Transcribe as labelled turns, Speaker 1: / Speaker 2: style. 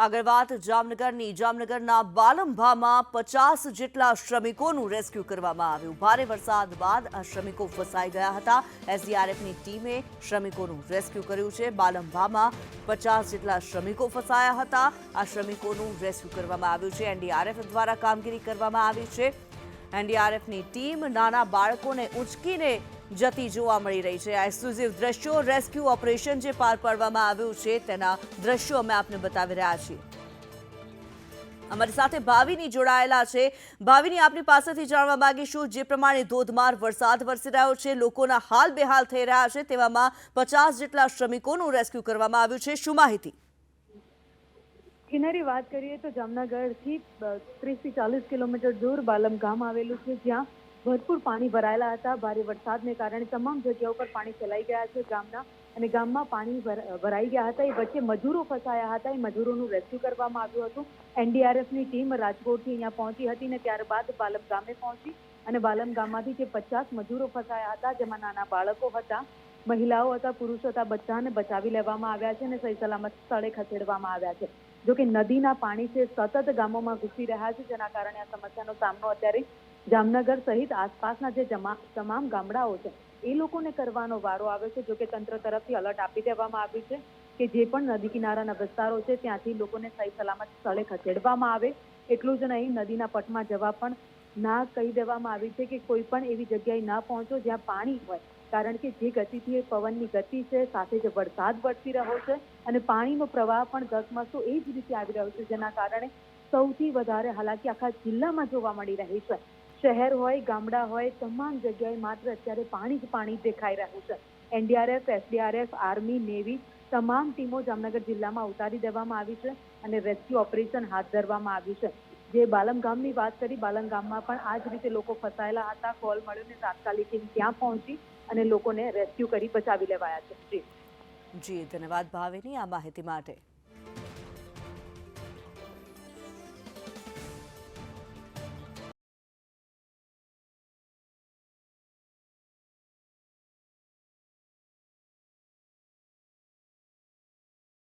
Speaker 1: આગળ વાત જામનગરની. જામનગરના બાલંભામાં પચાસ જેટલા શ્રમિકોનું રેસ્ક્યુ કરવામાં આવ્યું. ભારે વરસાદ બાદ આ શ્રમિકો ફસાઈ ગયા હતા. એસડીઆરએફની ટીમે શ્રમિકોનું રેસ્ક્યુ કર્યું છે. બાલંભામાં પચાસ જેટલા શ્રમિકો ફસાયા હતા. આ શ્રમિકોનું રેસ્ક્યુ કરવામાં આવ્યું છે. એનડીઆરએફ દ્વારા કામગીરી કરવામાં આવી છે. એનડીઆરએફની ટીમ નાના બાળકોને ઉંચકીને જતી જોવા મળી રહી છે આ એક્સક્લુઝિવ દ્રશ્યો રેસ્ક્યુ ઓપરેશન જે પાર પાડવામાં આવ્યું છે તેના દ્રશ્યો અમે આપને બતાવી રહ્યા છીએ. અમારી સાથે ભાવિની જોડાયેલા છે. ભાવિની આપની પાસેથી જાણવા માંગીશું જે પ્રમાણે ધોધમાર વરસાદ વરસી રહ્યો છે. લોકોના હાલ બેહાલ થઈ રહ્યા છે. તેવામાં પચાસ જેટલા શ્રમિકોનું રેસ્ક્યુ કરવામાં આવ્યું છે. શું માહિતી?
Speaker 2: કિનારી વાત કરીએ તો જામનગરથી ત્રીસથી ચાલીસ કિલોમીટર દૂર બાલમ ગામ આવેલું છે. જ્યાં ભરપૂર પાણી ભરાયેલા હતા. ભારે વરસાદને કારણે તમામ જગ્યાઓ પર પાણી ફેલાઈ ગયા છે. ગામના અને ગામમાં પાણી ભરાઈ ગયા હતા. એ વચ્ચે મજૂરો ફસાયા હતા. એ મજૂરોનું રેસ્ક્યુ કરવામાં આવ્યું હતું. એનડીઆરએફની ટીમ રાજકોટથી અહીંયા પહોંચી હતી અને ત્યારબાદ બાલમ ગામે પહોંચી અને બાલમ ગામમાંથી જે પચાસ મજૂરો ફસાયા હતા, જેમાં નાના બાળકો હતા, મહિલાઓ હતા, પુરુષો હતા, બધાને બચાવી લેવામાં આવ્યા છે અને સહી સલામત સ્થળે ખસેડવામાં આવ્યા છે. જોકે નદીના પાણી છે, સતત ગામોમાં ઘૂસી રહ્યા છે, જેના કારણે આ સમસ્યાનો સામનો અત્યારે જામનગર સહિત આસપાસના જે તમામ ગામડાઓ છે, એ લોકોને કરવાનો વારો આવ્યો છે, જો કે તંત્ર તરફથી અલર્ટ આપી દેવામાં આવ્યું છે કે જે પણ નદી કિનારાના વિસ્તારો છે, ત્યાંથી લોકોને સહી સલામત સ્થળે ખસેડવામાં આવે. એટલું જ નહીં, નદીના પટમાં જવા પણ ના કહી દેવામાં આવી છે કે કોઈ પણ એવી જગ્યાએ ના પહોંચો જ્યાં પાણી હોય. કારણ કે જે ગતિથી એ પવનની ગતિ છે, સાથે જે વરસાદ વરસી રહ્યો છે અને પાણીનો પ્રવાહ પણ ધસમસતો એ જ રીતે આવી રહ્યો છે, જેના કારણે સૌથી વધારે, હાલાકી આખા જિલ્લામાં જોવા મળી રહી છે. શહેર હોય, ગામડા હોય તમામ જગ્યાએ માત્ર અત્યારે પાણી જ પાણી દેખાઈ રહ્યું છે. એનડીઆરએફ એસડીઆરએફ આર્મી નેવી તમામ ટીમો જામનગર જિલ્લામાં ઉતારી દેવામાં આવી છે અને રેસ્ક્યુ ઓપરેશન હાથ ધરવામાં આવ્યું છે. જે બાલમ ગામની વાત કરી બાલમ ગામમાં પણ આ જ રીતે લોકો ફસાયેલા હતા કોલ મળ્યો ને તાત્કાલિક ટીમ ત્યાં પહોંચી અને લોકોને રેસ્ક્યુ કરી બચાવી લેવાયા છે. જી.
Speaker 1: જી, ધન્યવાદ ભાવેની આ માહિતી માટે.